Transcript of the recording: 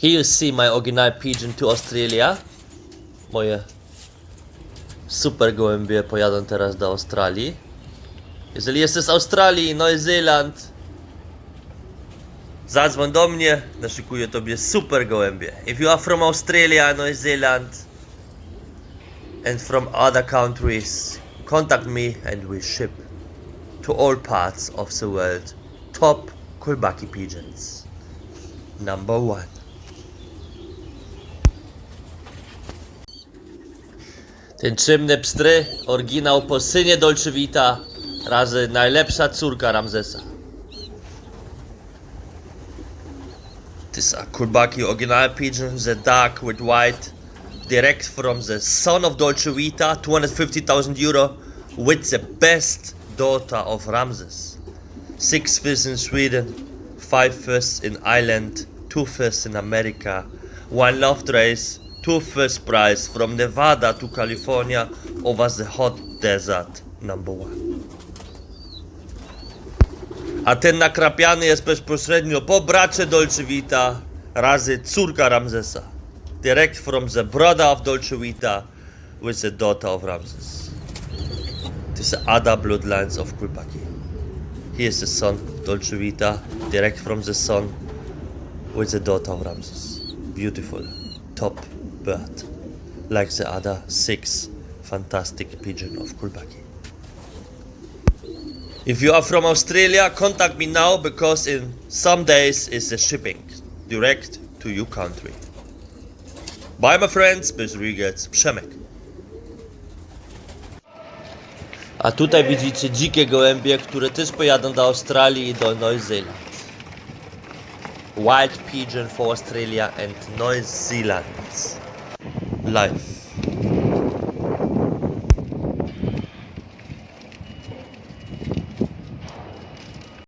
Here you see my original pigeon to Australia. Moje super gołębie pojadą teraz do Australii. Jeżeli jesteś z Australii, Nowy Zeeland, zadzwoń do mnie, naszykuję tobie super gołębie. If you are from Australia, New Zealand and from other countries, contact me and we ship to all parts of the world top Kulbaki pigeons. Number one. Ten czymny pstry, oryginał po synie Dolce Vita, razy najlepsza córka Ramzesa. This are Kulbaki original pigeon, the dark with white, direct from the son of Dolce Vita, 250,000 euro, with the best daughter of Ramses. Six firsts in Sweden, five firsts in Ireland, two firsts in America, one loved race, two first prize from Nevada to California over the hot desert number one. A ten nakrapiany jest bezpośrednio po bracie Dolce Vita razy córka Ramzesa. Direct from the brother of Dolce Vita with the daughter of Ramses. This are other bloodlines of Kulpaki. He is the son of Dolce Vita, direct from the son with the daughter of Ramses. Beautiful, top bird, like the other six fantastic pigeon of Kulbaki. If you are from Australia, contact me now because in some days is the shipping direct to your country. Bye my friends, bez regrets, Przemek. A tutaj widzicie dzikie gołębie, które też pojadą do Australii i do Nowy Zeeland. Wild pigeon for Australia and New Zealand. Life.